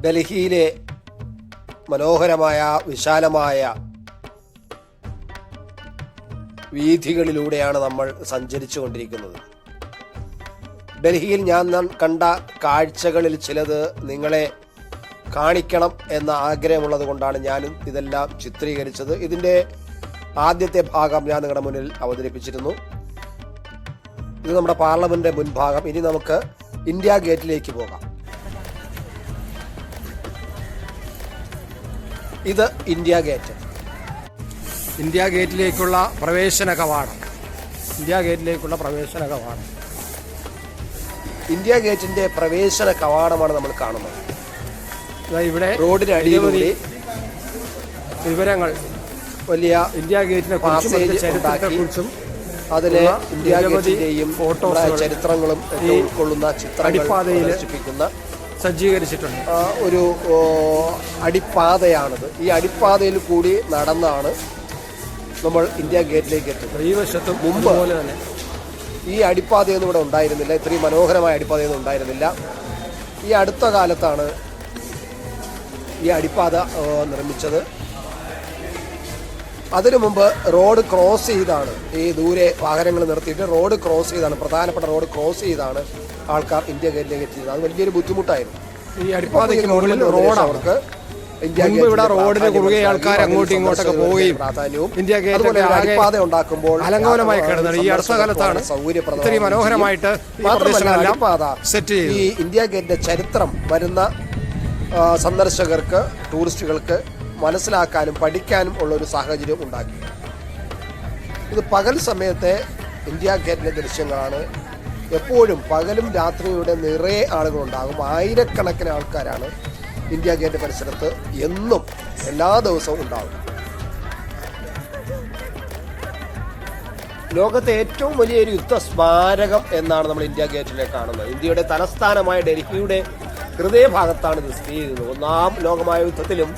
ഡൽഹിയിലെ മനോഹരമായ വിശാലമായ വീഥികളിലൂടെയാണ് നമ്മൾ സഞ്ചരിച്ചു കൊണ്ടിരിക്കുന്നത്. ഡൽഹിയിൽ ഞാൻ കണ്ട കാഴ്ചകളിൽ ചിലത് നിങ്ങളെ കാണിക്കണം എന്ന ആഗ്രഹമുള്ളത് കൊണ്ടാണ് ഞാനും ഇതെല്ലാം ചിത്രീകരിച്ചത്. ഇതിന്റെ ആദ്യത്തെ ഭാഗം ഞാൻ നിങ്ങളുടെ മുന്നിൽ അവതരിപ്പിച്ചിരുന്നു. ഇത് നമ്മുടെ പാർലമെന്റ് മുൻഭാഗം. ഇനി നമുക്ക് ഇന്ത്യ ഗേറ്റിലേക്ക് പോകാം. ഇത് ഇന്ത്യ ഗേറ്റ്. ഇന്ത്യ ഗേറ്റിലേക്കുള്ള പ്രവേശന കവാടം. ഇന്ത്യ ഗേറ്റിലേക്കുള്ള പ്രവേശന കവാടം. ഇന്ത്യ ഗേറ്റിന്റെ പ്രവേശന കവാടമാണ് നമ്മൾ കാണുന്നത്. ഇവിടെ റോഡിന് അടിയിലൂടെ വിവരങ്ങൾ വലിയ ഇന്ത്യ ഗേറ്റിനെ കുറിച്ചും അതിലെ ഇന്ത്യ ഗേറ്റിന്റെയും ഫോട്ടോ ചരിത്രങ്ങളും ഉൾക്കൊള്ളുന്ന ചിത്രങ്ങൾ പ്രദർശിപ്പിക്കുന്ന സജ്ജീകരിച്ചിട്ടുണ്ട്. ഒരു അടിപ്പാതയാണത്. ഈ അടിപ്പാതയിൽ കൂടി നടന്നാണ് നമ്മൾ ഇന്ത്യ ഗേറ്റിലേക്ക് എത്തുന്നത്. ഈ വശത്ത് മുമ്പ് പോലെ തന്നെ ഈ അടിപ്പാതയൊന്നും ഇവിടെ ഉണ്ടായിരുന്നില്ല. ഇത്രയും മനോഹരമായ അടിപ്പാതയൊന്നും ഉണ്ടായിരുന്നില്ല. ഈ അടുത്ത കാലത്താണ് ഈ അടിപ്പാത നിർമ്മിച്ചത്. അതിനു മുമ്പ് റോഡ് ക്രോസ് ചെയ്താണ്. ഈ ദൂരെ വാഹനങ്ങൾ നിർത്തിയിട്ട് റോഡ് ക്രോസ് ചെയ്താണ്. പ്രധാനപ്പെട്ട റോഡ് ക്രോസ് ചെയ്താണ്. ആൾക്കാർ ഇന്ത്യ ഗേറ്റിലേക്ക് എത്തിയത് അത് വലിയൊരു ബുദ്ധിമുട്ടായിരുന്നു. ഈ അടിപ്പാതയ്ക്ക് മുകളിൽ റോഡ് റോഡാണ്. അവർക്ക് മുൻപ് ഇവിടെ റോഡിന് കുറുകെ ആൾക്കാർ അങ്ങോട്ടും ഇങ്ങോട്ടൊക്കെ പോവുകയും ഇന്ത്യ ഗേറ്റ് അടിപ്പാത ഉണ്ടാക്കുമ്പോൾ അലങ്കോലമായി കിടന്നത് ഈ അടുത്ത കാലത്താണ്. ഇത്രയും മനോഹരമായിട്ട് സെറ്റ് ചെയ്തു ഈ ഇന്ത്യ ഗേറ്റിന്റെ ചരിത്രം വരുന്ന സന്ദർശകർക്ക് ടൂറിസ്റ്റുകൾക്ക് മനസ്സിലാക്കാനും പഠിക്കാനും ഉള്ള ഒരു സാഹചര്യം ഉണ്ടാക്കി. ഇത് പകൽ സമയത്തെ ഇന്ത്യ ഗേറ്റിന്റെ ദൃശ്യങ്ങളാണ്. എപ്പോഴും പകലും രാത്രിയും ഇവിടെ നിറയെ ആളുകളുണ്ടാകും. ആയിരക്കണക്കിന് ആൾക്കാരാണ് ഇന്ത്യ ഗേറ്റ് പരിസരത്ത് എന്നും എല്ലാ ദിവസവും ഉണ്ടാകും ലോകത്തെ ഏറ്റവും വലിയൊരു യുദ്ധ സ്മാരകം എന്നാണ് നമ്മൾ ഇന്ത്യ ഗേറ്റിനെ കാണുന്നത്. ഇന്ത്യയുടെ തലസ്ഥാനമായ ഡൽഹിയുടെ ഹൃദയഭാഗത്താണ് ഇത് സ്ഥിതി ചെയ്യുന്നത്. ഒന്നാം ലോകമായ യുദ്ധത്തിലും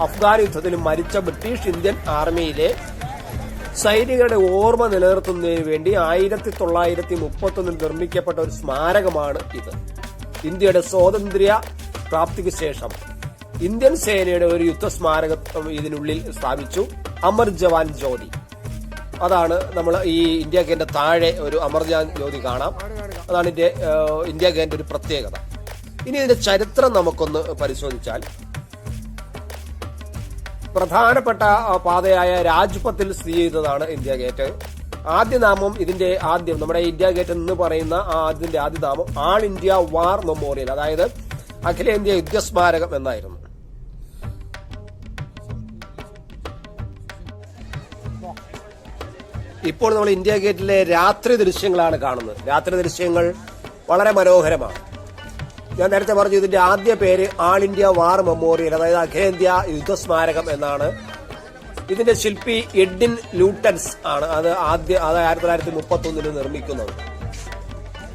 അഫ്ഗാൻ യുദ്ധത്തിലും മരിച്ച ബ്രിട്ടീഷ് ഇന്ത്യൻ ആർമിയിലെ സൈനികരുടെ ഓർമ്മ നിലനിർത്തുന്നതിന് വേണ്ടി ആയിരത്തി തൊള്ളായിരത്തി മുപ്പത്തൊന്നിൽ നിർമ്മിക്കപ്പെട്ട ഒരു സ്മാരകമാണ് ഇത്. ഇന്ത്യയുടെ സ്വാതന്ത്ര്യ പ്രാപ്തിക്ക് ശേഷം ഇന്ത്യൻ സേനയുടെ ഒരു യുദ്ധ സ്മാരകത്വം ഇതിനുള്ളിൽ സ്ഥാപിച്ചു അമർ ജവാൻ ജ്യോതി. അതാണ് നമ്മൾ ഈ ഇന്ത്യ ഗേറ്റിന്റെ താഴെ ഒരു അമർ ജവാൻ ജ്യോതി കാണാം. അതാണ് ഇന്ത്യ ഇന്ത്യ ഗേറ്റിന്റെ ഒരു പ്രത്യേകത. ഇനി ഇതിന്റെ ചരിത്രം നമുക്കൊന്ന് പരിശോധിച്ചാൽ പ്രധാനപ്പെട്ട പാതയായ രാജ്പത്തിൽ സ്ഥിതി ചെയ്യുന്നതാണ് ഇന്ത്യ ഗേറ്റ്. ആദ്യ നാമം ഇതിന്റെ ആദ്യം നമ്മുടെ ഇന്ത്യ ഗേറ്റ് എന്ന് പറയുന്ന അതിന്റെ ആദ്യ നാമം ആൾ ഇന്ത്യ വാർ മെമ്മോറിയൽ അതായത് അഖിലേന്ത്യാ യുദ്ധസ്മാരകം എന്നായിരുന്നു. ഇപ്പോൾ നമ്മൾ ഇന്ത്യ ഗേറ്റിലെ രാത്രി ദൃശ്യങ്ങളാണ് കാണുന്നത്. രാത്രി ദൃശ്യങ്ങൾ വളരെ മനോഹരമാണ്. ഞാൻ നേരത്തെ പറഞ്ഞു ഇതിന്റെ ആദ്യ പേര് ആൾ ഇന്ത്യ വാർ മെമ്മോറിയൽ അതായത് അഖിലേന്ത്യാ യുദ്ധസ്മാരകം എന്നാണ്. ഇതിന്റെ ശില്പി എഡിൻ ലൂട്ടൻസ് ആണ് അത് ആദ്യ അത് ആയിരത്തി തൊള്ളായിരത്തി മുപ്പത്തി ഒന്നിന് നിർമ്മിക്കുന്നത്.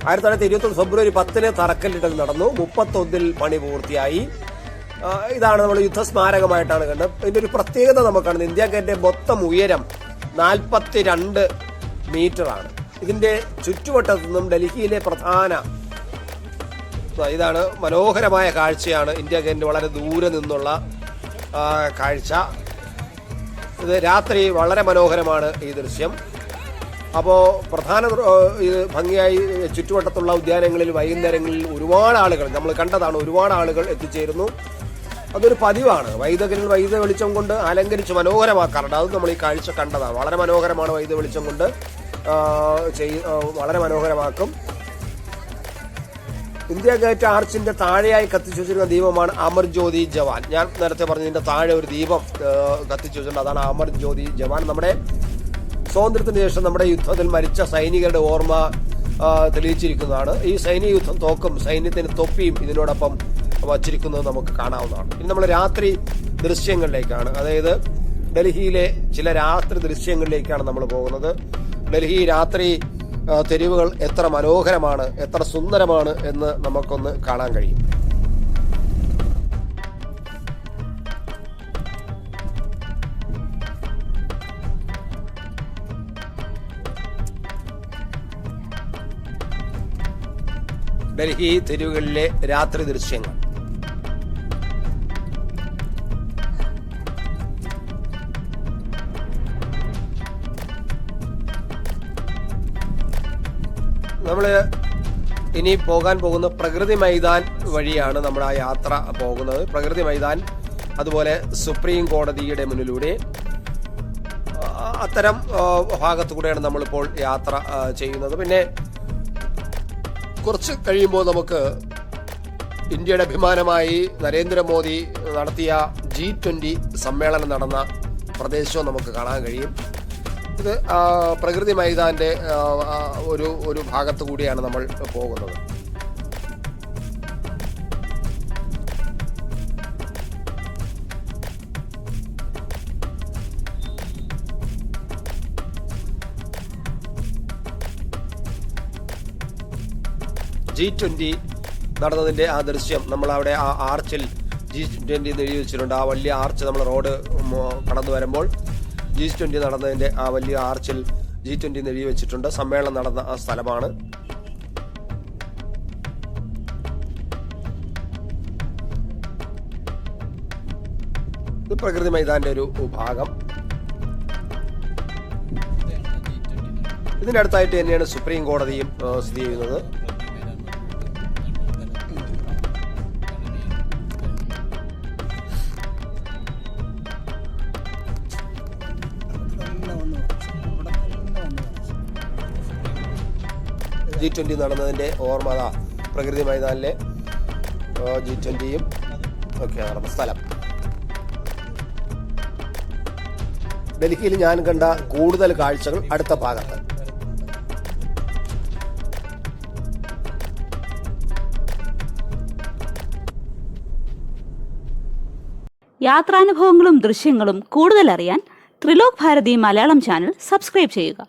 ആയിരത്തി തൊള്ളായിരത്തി ഇരുപത്തി ഫെബ്രുവരി പത്തിന് തറക്കല്ലിടൽ നടന്നു. മുപ്പത്തൊന്നിൽ പണി പൂർത്തിയായി. ഇതാണ് നമ്മൾ യുദ്ധസ്മാരകമായിട്ടാണ് കണ്ടത്. ഇതിന്റെ ഒരു പ്രത്യേകത നമുക്കാണ്. ഇന്ത്യ ഗേറ്റിന്റെ മൊത്തം ഉയരം നാൽപ്പത്തി രണ്ട് മീറ്റർ ആണ് ഇതിന്റെ ചുറ്റുവട്ടത്തു നിന്നും ഡൽഹിയിലെ പ്രധാന ഇതാണ് മനോഹരമായ കാഴ്ചയാണ് ഇന്ത്യ ഗേറ്റിന്റെ വളരെ ദൂരെ നിന്നുള്ള കാഴ്ച. ഇത് രാത്രി വളരെ മനോഹരമാണ് ഈ ദൃശ്യം. അപ്പോൾ പ്രധാന ഇത് ഭംഗിയായി ചുറ്റുവട്ടത്തുള്ള ഉദ്യാനങ്ങളിൽ വൈകുന്നേരങ്ങളിൽ ഒരുപാട് ആളുകൾ നമ്മൾ കണ്ടതാണ് ഒരുപാട് ആളുകൾ എത്തിച്ചേരുന്നു. അതൊരു പതിവാണ്. വൈദകരിൽ വൈദ്യ വെളിച്ചം കൊണ്ട് അലങ്കരിച്ച് മനോഹരമാക്കാറുണ്ട്. അത് നമ്മൾ ഈ കാഴ്ച കണ്ടതാണ്. വളരെ മനോഹരമാണ് വൈദ്യ വെളിച്ചം കൊണ്ട് വളരെ മനോഹരമാക്കും. ഇന്ത്യ ഗേറ്റ് ആർച്ചിന്റെ താഴെയായി കത്തിച്ചു വെച്ചിരിക്കുന്ന ദീപമാണ് അമർ ജ്യോതി ജവാൻ. ഞാൻ നേരത്തെ പറഞ്ഞതിന്റെ താഴെ ഒരു ദീപം കത്തിച്ചു വെച്ചിട്ടുണ്ട്. അതാണ് അമർ ജ്യോതി ജവാൻ. നമ്മുടെ സ്വാതന്ത്ര്യത്തിന് ശേഷം നമ്മുടെ യുദ്ധത്തിൽ മരിച്ച സൈനികരുടെ ഓർമ്മ തെളിയിച്ചിരിക്കുന്നതാണ്. ഈ സൈനിക യുദ്ധം തോക്കും സൈന്യത്തിന് തൊപ്പിയും ഇതിനോടൊപ്പം വച്ചിരിക്കുന്നത് നമുക്ക് കാണാവുന്നതാണ്. ഇനി നമ്മൾ രാത്രി ദൃശ്യങ്ങളിലേക്കാണ്. അതായത് ഡൽഹിയിലെ ചില രാത്രി ദൃശ്യങ്ങളിലേക്കാണ് നമ്മൾ പോകുന്നത്. ഡൽഹി രാത്രി തെരുവുകൾ എത്ര മനോഹരമാണ് എത്ര സുന്ദരമാണ് എന്ന് നമുക്കൊന്ന് കാണാൻ കഴിയും. ഡൽഹി തെരുവുകളിലെ രാത്രി ദൃശ്യങ്ങൾ. നമ്മൾ ഇനി പോകാൻ പോകുന്ന പ്രകൃതി മൈതാൻ വഴിയാണ് നമ്മുടെ ആ യാത്ര പോകുന്നത്. പ്രകൃതി മൈതാൻ അതുപോലെ സുപ്രീം കോടതിയുടെ മുന്നിലൂടെ അത്തരം ഭാഗത്തു കൂടെയാണ് നമ്മളിപ്പോൾ യാത്ര ചെയ്യുന്നത്. പിന്നെ കുറച്ച് കഴിയുമ്പോൾ നമുക്ക് ഇന്ത്യയുടെ അഭിമാനമായി നരേന്ദ്രമോദി നടത്തിയ ജി ട്വന്റി സമ്മേളനം നടന്ന പ്രദേശവും നമുക്ക് കാണാൻ കഴിയും. ഇത് പ്രകൃതി ആ, ഒരു ഒരു ഭാഗത്തു കൂടിയാണ് നമ്മൾ പോകുന്നത്. ജി ട്വന്റി നടന്നതിന്റെ ആ ദൃശ്യം നമ്മൾ അവിടെ ആ ആർച്ചിൽ ജി ട്വന്റി എന്ന് എഴുതി വെച്ചിട്ടുണ്ട്. ആ വലിയ ആർച്ച് നമ്മൾ റോഡ് കടന്നു വരുമ്പോൾ ജി ട്വന്റി നടന്നതിന്റെ ആ വലിയ ആർച്ചിൽ ജി എന്ന് എഴുതി വെച്ചിട്ടുണ്ട് സമ്മേളനം നടന്ന ആ സ്ഥലമാണ്. ഇത് പ്രകൃതി മൈതാന്റെ ഒരു ഭാഗം. ഇതിനടുത്തായിട്ട് തന്നെയാണ് സുപ്രീം കോടതിയും സ്ഥിതി ചെയ്യുന്നത്. ജി ട്വന്റി നടന്നതിന്റെ ഓർമ്മ അതാ പ്രകൃതി മൈതാനിലെ ജി ട്വന്റിയും ഒക്കെ നടന്ന സ്ഥലം. ഡൽഹിയിൽ ഞാൻ കണ്ട കൂടുതൽ കാഴ്ചകൾ അടുത്ത ഭാഗത്ത്. യാത്രാനുഭവങ്ങളും ദൃശ്യങ്ങളും കൂടുതൽ അറിയാൻ ത്രിലോക് ഭാരതി മലയാളം ചാനൽ സബ്സ്ക്രൈബ് ചെയ്യുക.